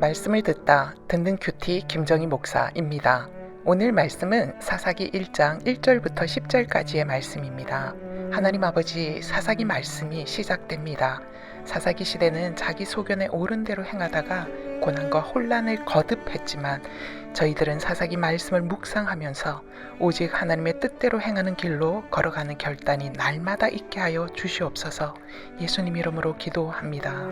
말씀을 듣다 듣는 큐티 김정희 목사입니다. 오늘 말씀은 사사기 1장 1절부터 10절까지의 말씀입니다. 하나님 아버지 사사기 말씀이 시작됩니다. 사사기 시대는 자기 소견에 옳은 대로 행하다가 고난과 혼란을 거듭했지만 저희들은 사사기 말씀을 묵상하면서 오직 하나님의 뜻대로 행하는 길로 걸어가는 결단이 날마다 있게 하여 주시옵소서 예수님 이름으로 기도합니다.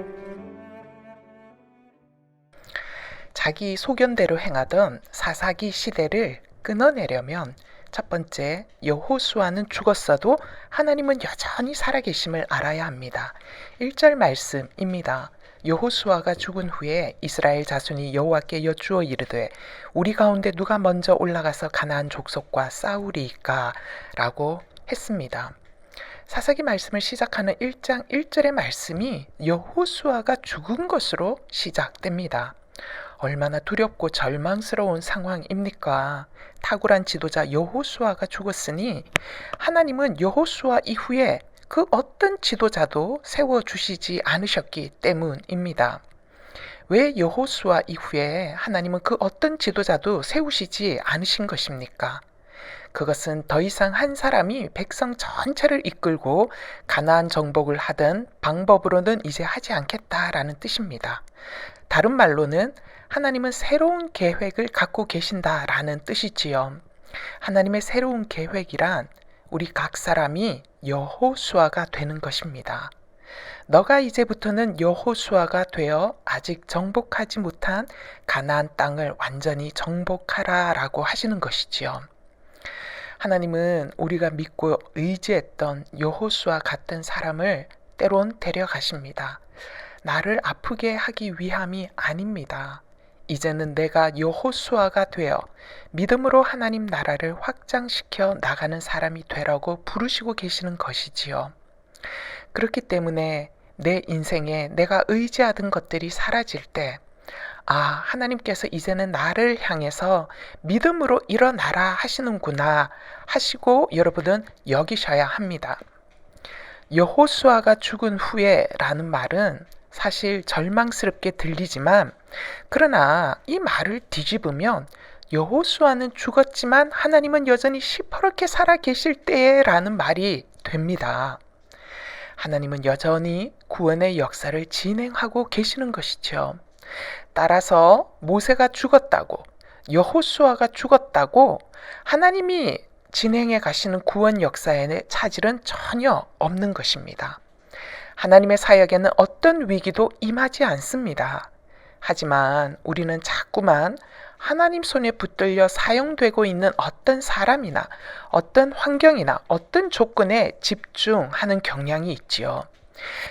자기 소견대로 행하던 사사기 시대를 끊어내려면 첫 번째 여호수아는 죽었어도 하나님은 여전히 살아계심을 알아야 합니다. 1절 말씀입니다. 여호수아가 죽은 후에 이스라엘 자손이 여호와께 여쭈어 이르되 우리 가운데 누가 먼저 올라가서 가나안 족속과 싸우리까라고 했습니다. 사사기 말씀을 시작하는 1장 1절의 말씀이 여호수아가 죽은 것으로 시작됩니다. 얼마나 두렵고 절망스러운 상황입니까? 탁월한 지도자 여호수아가 죽었으니 하나님은 여호수아 이후에 그 어떤 지도자도 세워 주시지 않으셨기 때문입니다. 왜 여호수아 이후에 하나님은 그 어떤 지도자도 세우시지 않으신 것입니까? 그것은 더 이상 한 사람이 백성 전체를 이끌고 가나안 정복을 하던 방법으로는 이제 하지 않겠다라는 뜻입니다. 다른 말로는 하나님은 새로운 계획을 갖고 계신다라는 뜻이지요. 하나님의 새로운 계획이란 우리 각 사람이 여호수아가 되는 것입니다. 너가 이제부터는 여호수아가 되어 아직 정복하지 못한 가나안 땅을 완전히 정복하라라고 하시는 것이지요. 하나님은 우리가 믿고 의지했던 여호수아 같은 사람을 때론 데려가십니다. 나를 아프게 하기 위함이 아닙니다. 이제는 내가 여호수아가 되어 믿음으로 하나님 나라를 확장시켜 나가는 사람이 되라고 부르시고 계시는 것이지요. 그렇기 때문에 내 인생에 내가 의지하던 것들이 사라질 때, 아, 하나님께서 이제는 나를 향해서 믿음으로 일어나라 하시는구나 하시고 여러분은 여기셔야 합니다. 여호수아가 죽은 후에 라는 말은 사실 절망스럽게 들리지만 그러나 이 말을 뒤집으면 여호수아는 죽었지만 하나님은 여전히 시퍼렇게 살아 계실 때라는 말이 됩니다. 하나님은 여전히 구원의 역사를 진행하고 계시는 것이죠. 따라서 모세가 죽었다고 여호수아가 죽었다고 하나님이 진행해 가시는 구원 역사에 차질은 전혀 없는 것입니다. 하나님의 사역에는 어떤 위기도 임하지 않습니다. 하지만 우리는 자꾸만 하나님 손에 붙들려 사용되고 있는 어떤 사람이나 어떤 환경이나 어떤 조건에 집중하는 경향이 있지요.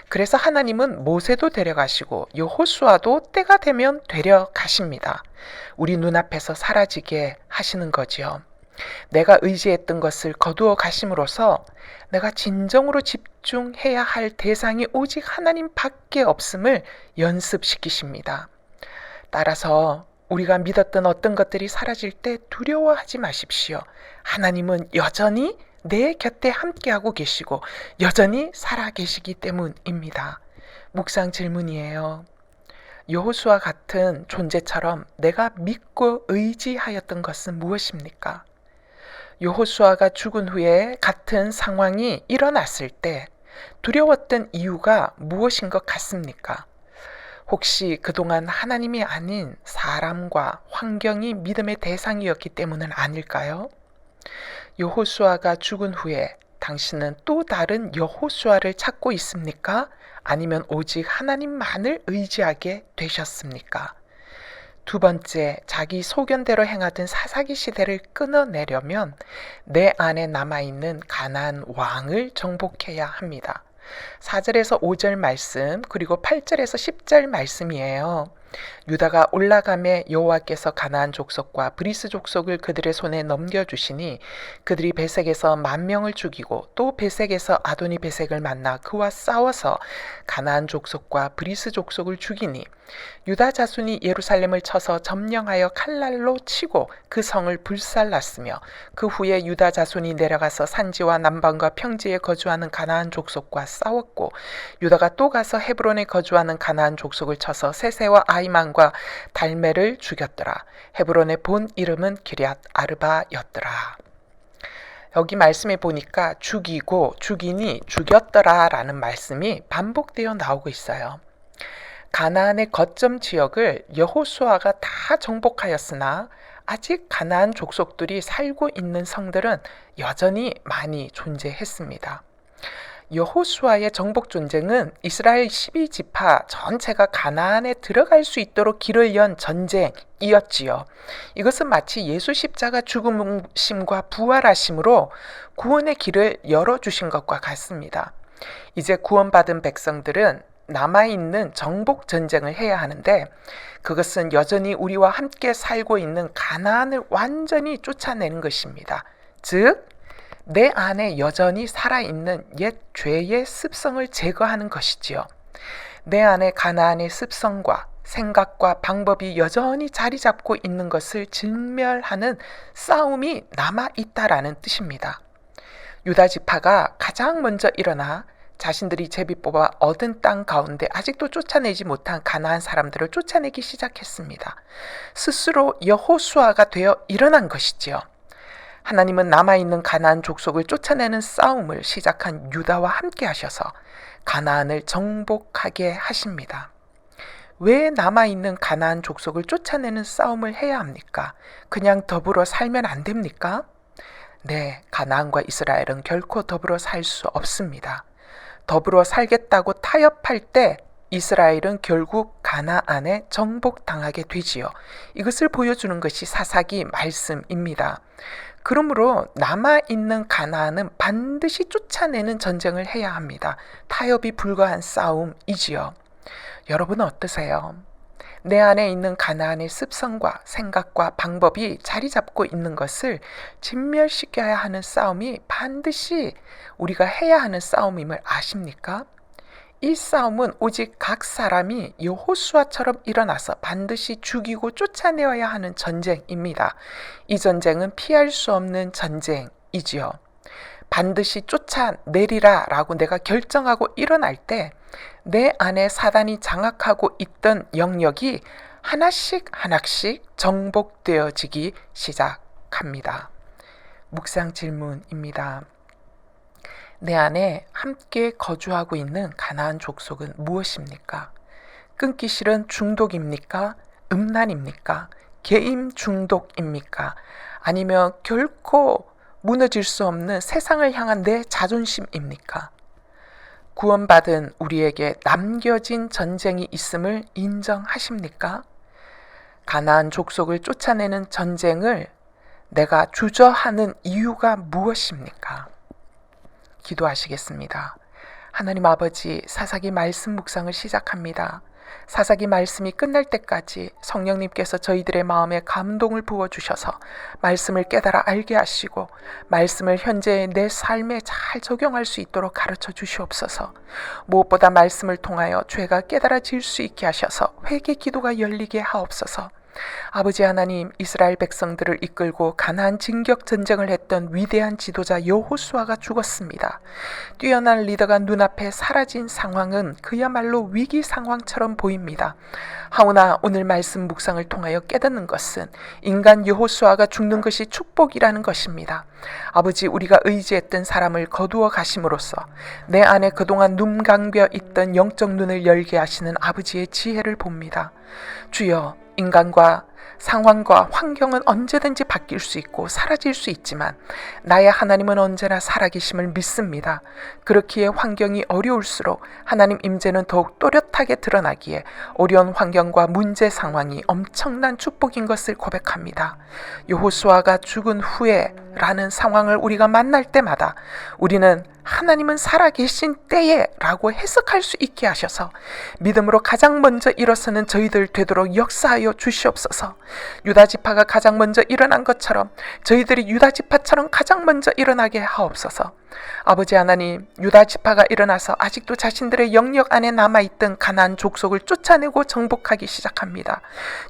그래서 하나님은 모세도 데려가시고 여호수아도 때가 되면 데려가십니다. 우리 눈앞에서 사라지게 하시는 거지요. 내가 의지했던 것을 거두어 가심으로써 내가 진정으로 집중해야 할 대상이 오직 하나님 밖에 없음을 연습시키십니다. 따라서 우리가 믿었던 어떤 것들이 사라질 때 두려워하지 마십시오. 하나님은 여전히 내 곁에 함께하고 계시고 여전히 살아 계시기 때문입니다. 묵상 질문이에요. 여호수와 같은 존재처럼 내가 믿고 의지하였던 것은 무엇입니까? 여호수아가 죽은 후에 같은 상황이 일어났을 때 두려웠던 이유가 무엇인 것 같습니까? 혹시 그동안 하나님이 아닌 사람과 환경이 믿음의 대상이었기 때문은 아닐까요? 여호수아가 죽은 후에 당신은 또 다른 여호수아를 찾고 있습니까? 아니면 오직 하나님만을 의지하게 되셨습니까? 두 번째, 자기 소견대로 행하던 사사기 시대를 끊어내려면 내 안에 남아있는 가난 왕을 정복해야 합니다. 4절에서 5절 말씀 그리고 8절에서 10절 말씀이에요. 유다가 올라감에 여호와께서 가나안 족속과 브리스 족속을 그들의 손에 넘겨주시니 그들이 베색에서 만 명을 죽이고 또 베색에서 아도니 베색을 만나 그와 싸워서 가나안 족속과 브리스 족속을 죽이니 유다 자손이 예루살렘을 쳐서 점령하여 칼날로 치고 그 성을 불살랐으며 그 후에 유다 자손이 내려가서 산지와 남방과 평지에 거주하는 가나안 족속과 싸웠고 유다가 또 가서 헤브론에 거주하는 가나안 족속을 쳐서 세세와 아 이만과 달메를 죽였더라. 헤브론의 본 이름은 기럇 아르바였더라. 여기 말씀에 보니까 죽이고 죽이니 죽였더라라는 말씀이 반복되어 나오고 있어요. 가나안의 거점 지역을 여호수아가 다 정복하였으나 아직 가나안 족속들이 살고 있는 성들은 여전히 많이 존재했습니다. 여호수아의 정복 전쟁은 이스라엘 12지파 전체가 가나안에 들어갈 수 있도록 길을 연 전쟁이었지요. 이것은 마치 예수 십자가 죽음심과 부활하심으로 구원의 길을 열어 주신 것과 같습니다. 이제 구원받은 백성들은 남아있는 정복 전쟁을 해야 하는데 그것은 여전히 우리와 함께 살고 있는 가나안을 완전히 쫓아내는 것입니다. 즉, 내 안에 여전히 살아있는 옛 죄의 습성을 제거하는 것이지요. 내 안에 가나안의 습성과 생각과 방법이 여전히 자리 잡고 있는 것을 진멸하는 싸움이 남아 있다라는 뜻입니다. 유다 지파가 가장 먼저 일어나 자신들이 제비 뽑아 얻은 땅 가운데 아직도 쫓아내지 못한 가나안 사람들을 쫓아내기 시작했습니다. 스스로 여호수아가 되어 일어난 것이지요. 하나님은 남아있는 가나안 족속을 쫓아내는 싸움을 시작한 유다와 함께 하셔서 가나안을 정복하게 하십니다. 왜 남아있는 가나안 족속을 쫓아내는 싸움을 해야 합니까? 그냥 더불어 살면 안 됩니까? 네, 가나안과 이스라엘은 결코 더불어 살 수 없습니다. 더불어 살겠다고 타협할 때 이스라엘은 결국 가나안에 정복당하게 되지요. 이것을 보여주는 것이 사사기 말씀입니다. 그러므로 남아있는 가나안은 반드시 쫓아내는 전쟁을 해야 합니다. 타협이 불가한 싸움이지요. 여러분 어떠세요? 내 안에 있는 가나안의 습성과 생각과 방법이 자리 잡고 있는 것을 진멸시켜야 하는 싸움이 반드시 우리가 해야 하는 싸움임을 아십니까? 이 싸움은 오직 각 사람이 여호수아처럼 일어나서 반드시 죽이고 쫓아내어야 하는 전쟁입니다. 이 전쟁은 피할 수 없는 전쟁이지요. 반드시 쫓아내리라 라고 내가 결정하고 일어날 때 내 안에 사단이 장악하고 있던 영역이 하나씩 하나씩 정복되어지기 시작합니다. 묵상 질문입니다. 내 안에 함께 거주하고 있는 가나안 족속은 무엇입니까? 끊기 싫은 중독입니까? 음란입니까? 개임 중독입니까? 아니면 결코 무너질 수 없는 세상을 향한 내 자존심입니까? 구원받은 우리에게 남겨진 전쟁이 있음을 인정하십니까? 가나안 족속을 쫓아내는 전쟁을 내가 주저하는 이유가 무엇입니까? 기도하시겠습니다. 하나님 아버지 사사기 말씀 묵상을 시작합니다. 사사기 말씀이 끝날 때까지 성령님께서 저희들의 마음에 감동을 부어 주셔서 말씀을 깨달아 알게 하시고 말씀을 현재의 내 삶에 잘 적용할 수 있도록 가르쳐 주시옵소서. 무엇보다 말씀을 통하여 죄가 깨달아질 수 있게 하셔서 회개 기도가 열리게 하옵소서. 아버지 하나님 이스라엘 백성들을 이끌고 가나안 진격 전쟁을 했던 위대한 지도자 여호수아가 죽었습니다. 뛰어난 리더가 눈앞에 사라진 상황은 그야말로 위기 상황처럼 보입니다. 하오나 오늘 말씀 묵상을 통하여 깨닫는 것은 인간 여호수아가 죽는 것이 축복이라는 것입니다. 아버지 우리가 의지했던 사람을 거두어 가심으로써 내 안에 그동안 눈 감겨 있던 영적 눈을 열게 하시는 아버지의 지혜를 봅니다. 주여 인간과 상황과 환경은 언제든지 바뀔 수 있고 사라질 수 있지만 나의 하나님은 언제나 살아계심을 믿습니다. 그렇기에 환경이 어려울수록 하나님 임재는 더욱 또렷하게 드러나기에 어려운 환경과 문제 상황이 엄청난 축복인 것을 고백합니다. 여호수아가 죽은 후에 라는 상황을 우리가 만날 때마다 우리는 하나님은 살아계신 때에 라고 해석할 수 있게 하셔서 믿음으로 가장 먼저 일어서는 저희들 되도록 역사하여 주시옵소서. 유다 지파가 가장 먼저 일어난 것처럼 저희들이 유다 지파처럼 가장 먼저 일어나게 하옵소서. 아버지 하나님, 유다 지파가 일어나서 아직도 자신들의 영역 안에 남아 있던 가나안 족속을 쫓아내고 정복하기 시작합니다.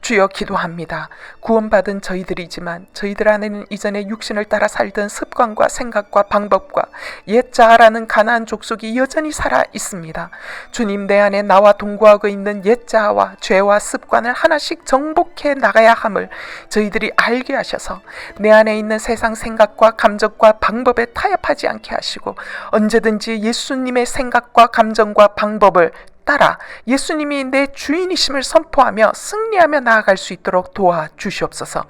주여 기도합니다. 구원받은 저희들이지만 저희들 안에는 이전에 육신을 따라 살던 습관과 생각과 방법과 옛 자아라는 가나안 족속이 여전히 살아 있습니다. 주님 내 안에 나와 동거하고 있는 옛 자아와 죄와 습관을 하나씩 정복해 나가야 함을 저희들이 알게 하셔서 내 안에 있는 세상 생각과 감정과 방법에 타협하지 않게 하시고 언제든지 예수님의 생각과 감정과 방법을 따라 예수님이 내 주인이심을 선포하며 승리하며 나아갈 수 있도록 도와 주시옵소서.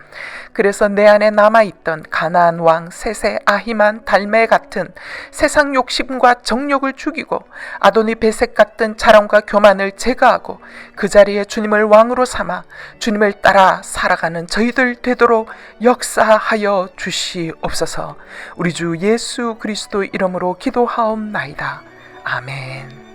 그래서 내 안에 남아 있던 가나안 왕 세세 아히만 달메 같은 세상 욕심과 정욕을 죽이고 아도니 베색 같은 자랑과 교만을 제거하고 그 자리에 주님을 왕으로 삼아 주님을 따라 살아가는 저희들 되도록 역사하여 주시옵소서. 우리 주 예수 그리스도 이름으로 기도하옵나이다. 아멘.